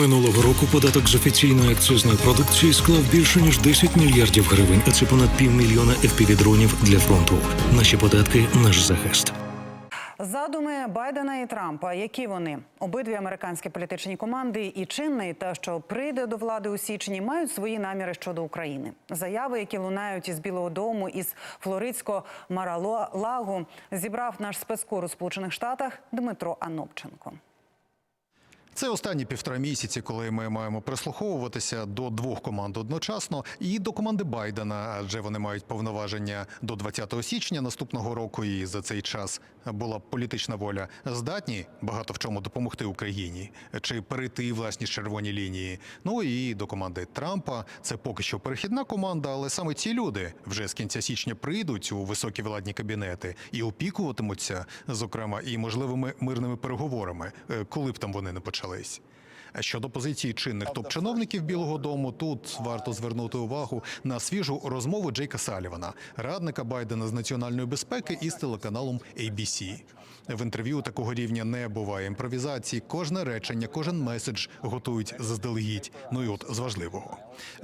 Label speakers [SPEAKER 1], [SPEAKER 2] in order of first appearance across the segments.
[SPEAKER 1] Минулого року податок з офіційної акцизної продукції склав більше ніж 10 мільярдів гривень, а це понад півмільйона FPV-дронів для фронту. Наші податки наш захист.
[SPEAKER 2] Задуми Байдена і Трампа, які вони обидві американські політичні команди, і чинний та що прийде до влади у січні, мають свої наміри щодо України. Заяви, які лунають із Білого Дому, із флоридського Маралагу, зібрав наш спецкор у Сполучених Штатах Дмитро Анопченко.
[SPEAKER 3] Це останні півтора місяці, коли ми маємо прислуховуватися до двох команд одночасно, і до команди Байдена, адже вони мають повноваження до 20 січня наступного року. І за цей час була політична воля здатні багато в чому допомогти Україні чи перейти власні червоні лінії. Ну і до команди Трампа це поки що перехідна команда, але саме ці люди вже з кінця січня прийдуть у високі владні кабінети і опікуватимуться, зокрема, і можливими мирними переговорами, е, коли б там вони не почались. А Щодо позиції чинних топ-чиновників Білого Дому, тут варто звернути увагу на свіжу розмову Джейка Салівана, радника Байдена з національної безпеки із телеканалом ABC. В інтерв'ю такого рівня не буває імпровізації. Кожне речення, кожен меседж готують заздалегідь. Ну і от з важливого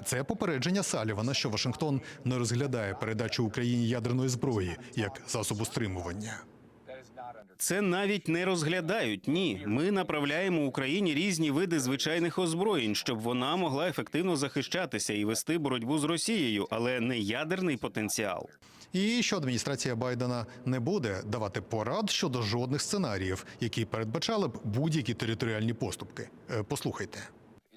[SPEAKER 3] це попередження Салівана, що Вашингтон не розглядає передачу Україні ядерної зброї як засобу стримування.
[SPEAKER 4] Це навіть не розглядають. Ні, ми направляємо Україні різні види звичайних озброєнь, щоб вона могла ефективно захищатися і вести боротьбу з Росією, але не ядерний потенціал.
[SPEAKER 3] І що адміністрація Байдена не буде давати порад щодо жодних сценаріїв, які передбачали б будь-які територіальні поступки. Е, Послухайте.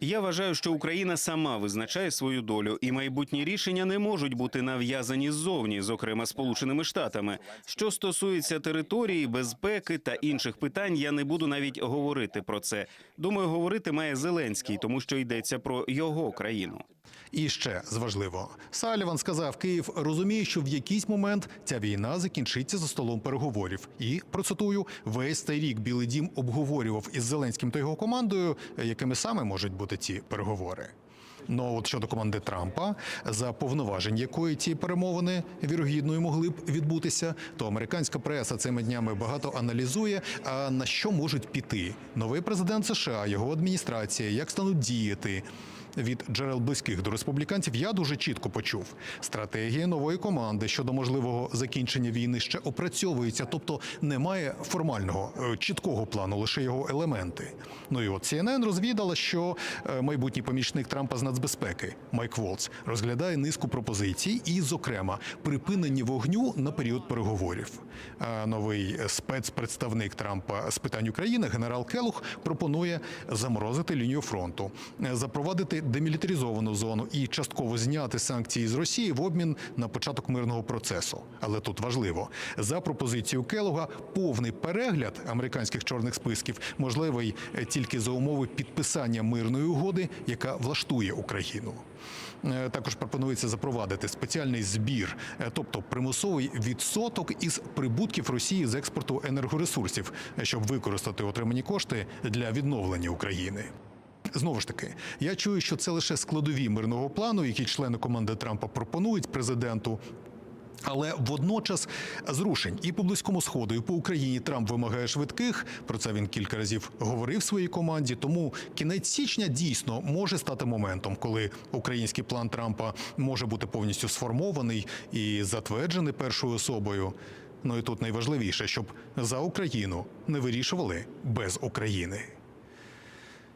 [SPEAKER 4] Я вважаю, що Україна сама визначає свою долю, і майбутні рішення не можуть бути нав'язані ззовні, зокрема Сполученими Штатами. Що стосується території, безпеки та інших питань, я не буду навіть говорити про це. Думаю, говорити має Зеленський, тому що йдеться про його країну.
[SPEAKER 3] І ще з важливого. Саліван сказав, Київ розуміє, що в якийсь момент ця війна закінчиться за столом переговорів. І процитую, весь цей рік Білий Дім обговорював із Зеленським та його командою, якими саме можуть бути ці переговори. Ну от щодо команди Трампа, за повноважень якої ці перемовини вірогідно могли б відбутися, то американська преса цими днями багато аналізує, а на що можуть піти новий президент США, його адміністрація, як стануть діяти. Від джерел близьких до республіканців я дуже чітко почув. Стратегія нової команди щодо можливого закінчення війни ще опрацьовується, тобто немає формального е, чіткого плану, лише його елементи. Ну і от CNN розвідала, що е, майбутній помічник Трампа з нацбезпеки Майк Волц розглядає низку пропозицій, і, зокрема, припинення вогню на період переговорів. А новий спецпредставник Трампа з питань України генерал Келух пропонує заморозити лінію фронту, е, запровадити демілітаризовану зону і частково зняти санкції з Росії в обмін на початок мирного процесу. Але тут важливо за пропозицією Келуга повний перегляд американських чорних списків можливий е, тільки за умови підписання мирної угоди, яка влаштує Україну. Е, Також пропонується запровадити спеціальний збір, е, тобто примусовий відсоток із прибутків Росії з експорту енергоресурсів, щоб використати отримані кошти для відновлення України. Знову ж таки, я чую, що це лише складові мирного плану, які члени команди Трампа пропонують президенту. Але водночас зрушень і по близькому сходу, і по Україні Трамп вимагає швидких. Про це він кілька разів говорив своїй команді. Тому кінець січня дійсно може стати моментом, коли український план Трампа може бути повністю сформований і затверджений першою особою. Ну і тут найважливіше, щоб за Україну не вирішували без України.